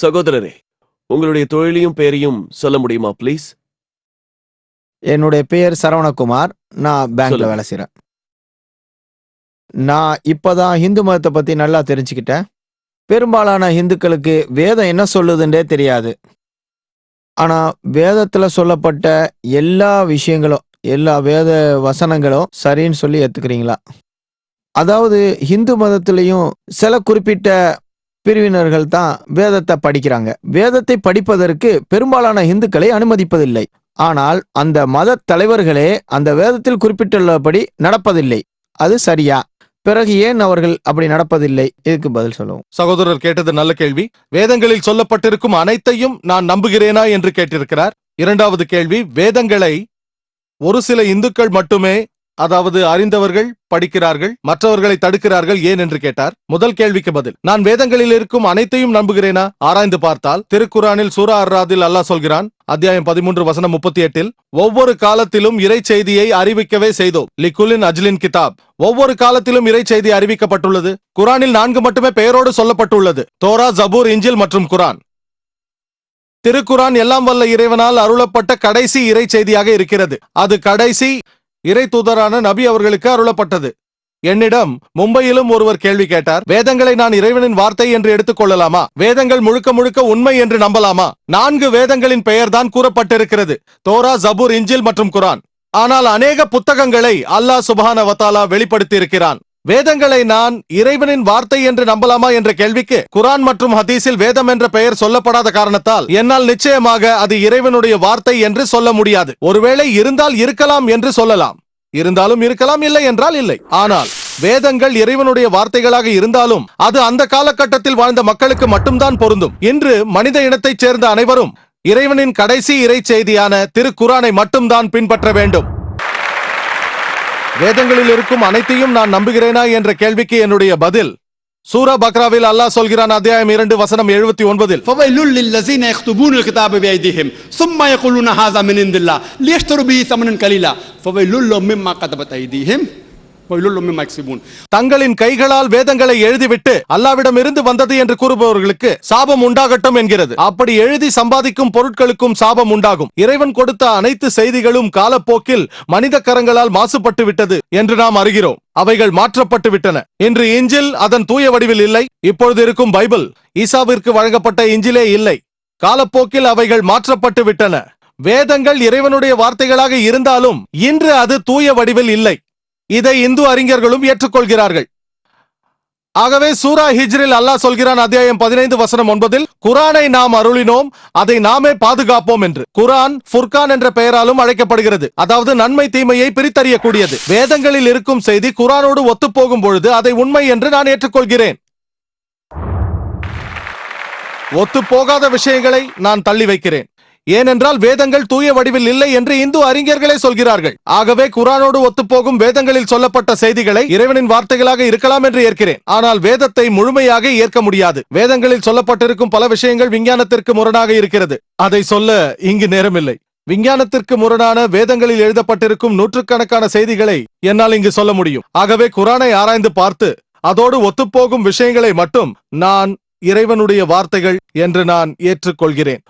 சகோதரரே உங்களுடைய தொழிலையும் பெயரையும் சொல்ல முடியுமா ப்ளீஸ் என்னுடைய பெயர் சரவணகுமார். நான் பேங்க்ல. வேலை செய்றேன். நான் இப்பதான் ஹிந்து மதத்தை பத்தி நல்லா தெரிஞ்சுக்கிட்டேன். பெரும்பாலான இந்துக்களுக்கு வேதம் என்ன சொல்லுதுன்றே தெரியாது. ஆனா வேதத்துல சொல்லப்பட்ட எல்லா விஷயங்களும் எல்லா வேத வசனங்களும் சரின்னு சொல்லி ஏத்துக்கிறீங்களா? அதாவது ஹிந்து மதத்திலையும் சில குறிப்பிட்ட பிரிவினர்கள் தான் வேதத்தை படிக்கிறாங்க. வேதத்தை படிப்பதற்கு பெரும்பாலான இந்துக்களை அனுமதிப்பதில்லை. ஆனால் அந்த மத தலைவர்களே அந்த வேதத்தில் குறிப்பிட்டுள்ளபடி நடப்பதில்லை. அது சரியா? பிறகு ஏன் அவர்கள் அப்படி நடப்பதில்லை? இதுக்கு பதில் சொல்லுவோம். சகோதரர் கேட்டது நல்ல கேள்வி. வேதங்களில் சொல்லப்பட்டிருக்கும் அனைத்தையும் நான் நம்புகிறேனா என்று கேட்டிருக்கிறார். இரண்டாவது கேள்வி வேதங்களை ஒரு சில இந்துக்கள் மட்டுமே அதாவது அறிந்தவர்கள் படிக்கிறார்கள் மற்றவர்களை தடுக்கிறார்கள் ஏன் என்று கேட்டார்? முதல் கேள்விக்கு பதில் நான் வேதங்களில் இருக்கும் அனைத்தையும் நம்புகிறேனா? ஆராய்ந்து பார்த்தால் திருக்குரானில் சூரா அர்ராதில் அல்லாஹ் சொல்கிறான் அத்தியாயம் பதிமூன்று வசனம் முப்பத்தி எட்டில் ஒவ்வொரு காலத்திலும் இறை செய்தியை அறிவிக்கவே செய்தோம். லிக்குலின் அஜ்லின் கிதாப் ஒவ்வொரு காலத்திலும் இறை செய்தி அறிவிக்கப்பட்டுள்ளது. குரானில் நான்கு மட்டுமே பெயரோடு சொல்லப்பட்டுள்ளது தோரா ஜபூர் இஞ்சில் மற்றும் குரான். திருக்குரான் எல்லாம் வல்ல இறைவனால் அருளப்பட்ட கடைசி இறை செய்தியாக இருக்கிறது. அது கடைசி இறை தூதரான நபி அவர்களுக்கு அருளப்பட்டது. என்னிடம் மும்பையிலும் ஒருவர் கேள்வி கேட்டார். வேதங்களை நான் இறைவனின் வார்த்தை என்று எடுத்துக் கொள்ளலாமா? வேதங்கள் முழுக்க முழுக்க உண்மை என்று நம்பலாமா? நான்கு வேதங்களின் பெயர்தான் கூறப்பட்டிருக்கிறது. தோரா ஜபூர் இஞ்சில் மற்றும் குரான். ஆனால் அநேக புத்தகங்களை அல்லாஹ் சுபான வத்தாலா வெளிப்படுத்தி இருக்கிறான் வேதங்களை நான் இறைவனின் வார்த்தை என்று நம்பலாமா என்ற கேள்விக்கு குரான் மற்றும் ஹதீஸில் வேதம் என்ற பெயர் சொல்லப்படாத காரணத்தால் என்னால் நிச்சயமாக அது இறைவனுடைய வார்த்தை என்று சொல்ல முடியாது. ஒருவேளை இருந்தால் இருக்கலாம் என்று சொல்லலாம். இருந்தாலும் இருக்கலாம் இல்லை என்றால் இல்லை. ஆனால் வேதங்கள் இறைவனுடைய வார்த்தைகளாக இருந்தாலும் அது அந்த காலகட்டத்தில் வாழ்ந்த மக்களுக்கு மட்டும்தான் பொருந்தும். இன்று மனித இனத்தைச் சேர்ந்த அனைவரும் இறைவனின் கடைசி இறை செய்தியான திருக்குரானை மட்டும்தான் பின்பற்ற வேண்டும். வேதங்களில் இருக்கும் அனைத்தையும் நான் நம்புகிறேனா என்ற கேள்விக்கு என்னுடைய பதில் சூரா பக்ராவில் அல்லாஹ் சொல்கிறான் அத்தியாயம் இரண்டு வசனம் எழுபத்தி ஒன்பதில் فويل للذين يكتبون الكتاب بأيديهم ثم يقولون هذا من عند الله ليشتروا به ثمنا قليلا فويل لهم مما كتبت أيديهم தங்களின் கைகளால் வேதங்களை எழுதிவிட்டு அல்லாவிடம் இருந்து வந்தது என்று கூறுபவர்களுக்கு சாபம் உண்டாகட்டும் என்கிறது. அப்படி எழுதி சம்பாதிக்கும் பொருட்களுக்கும் சாபம் உண்டாகும். இறைவன் கொடுத்த அனைத்து செய்திகளும் காலப்போக்கில் மனித கரங்களால் மாசுபட்டு விட்டது என்று நாம் அறிகிறோம். அவைகள் மாற்றப்பட்டு விட்டன. இன்று இஞ்சில் அதன் தூய வடிவில் இல்லை. இப்பொழுது இருக்கும் பைபிள் ஈசாவிற்கு வழங்கப்பட்ட இஞ்சிலே இல்லை. காலப்போக்கில் அவைகள் மாற்றப்பட்டு விட்டன. வேதங்கள் இறைவனுடைய வார்த்தைகளாக இருந்தாலும் இன்று அது தூய வடிவில் இல்லை. இதை இந்து அறிஞர்களும் ஏற்றுக்கொள்கிறார்கள். ஆகவே சூரா ஹிஜ்ரில் அல்லாஹ் சொல்கிறான் அத்தியாயம் பதினைந்து வசனம் ஒன்பதில் குரானை நாம் அருளினோம் அதை நாமே பாதுகாப்போம் என்று. குரான் ஃபுர்கான் என்ற பெயராலும் அழைக்கப்படுகிறது. அதாவது நன்மை தீமையை பிரித்தறியக்கூடியது. வேதங்களில் இருக்கும் செய்தி குரானோடு ஒத்துப்போகும் பொழுது அதை உண்மை என்று நான் ஏற்றுக்கொள்கிறேன். ஒத்துப்போகாத விஷயங்களை நான் தள்ளி வைக்கிறேன். ஏனென்றால் வேதங்கள் தூய வடிவில் இல்லை என்று இந்து அறிஞர்களே சொல்கிறார்கள். ஆகவே குரானோடு ஒத்துப்போகும் வேதங்களில் சொல்லப்பட்ட செய்திகளை இறைவனின் வார்த்தைகளாக இருக்கலாம் என்று ஏற்கிறேன். ஆனால் வேதத்தை முழுமையாக ஏற்க முடியாது. வேதங்களில் சொல்லப்பட்டிருக்கும் பல விஷயங்கள் விஞ்ஞானத்திற்கு முரணாக இருக்கிறது. அதை சொல்ல இங்கு நேரமில்லை. விஞ்ஞானத்திற்கு முரணான வேதங்களில் எழுதப்பட்டிருக்கும் நூற்றுக்கணக்கான செய்திகளை என்னால் இங்கு சொல்ல முடியும். ஆகவே குரானை ஆராய்ந்து பார்த்து அதோடு ஒத்துப்போகும் விஷயங்களை மட்டும் நான் இறைவனுடைய வார்த்தைகள் என்று நான் ஏற்றுக்கொள்கிறேன்.